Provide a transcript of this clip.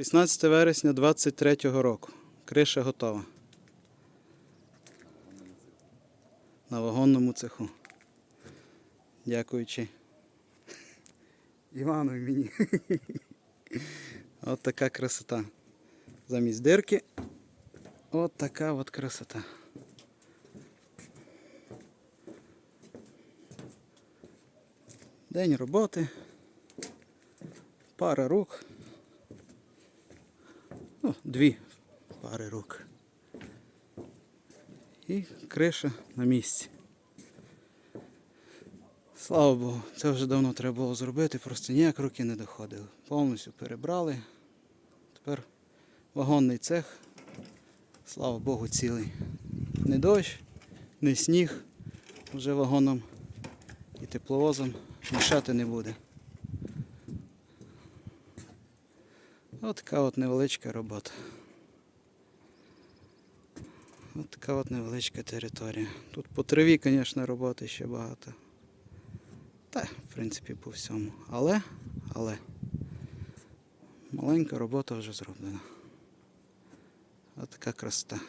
16 вересня 23 року. Криша готова. На вагонному цеху. Дякуючи. Івану і мені. От така красота. Замість дирки. От така от красота. День роботи. Пара рук. Ну, дві пари рук. І криша на місці. Слава Богу, це вже давно треба було зробити, просто ніяк руки не доходили. Повністю перебрали. Тепер вагонний цех, слава Богу, цілий. Не дощ, не сніг. Вже вагоном і тепловозом мішати не буде. От така от невеличка робота. От така от невеличка територія. Тут по траві, звісно, роботи ще багато. Та, в принципі, по всьому. Але, але маленька робота вже зроблена. От така красота.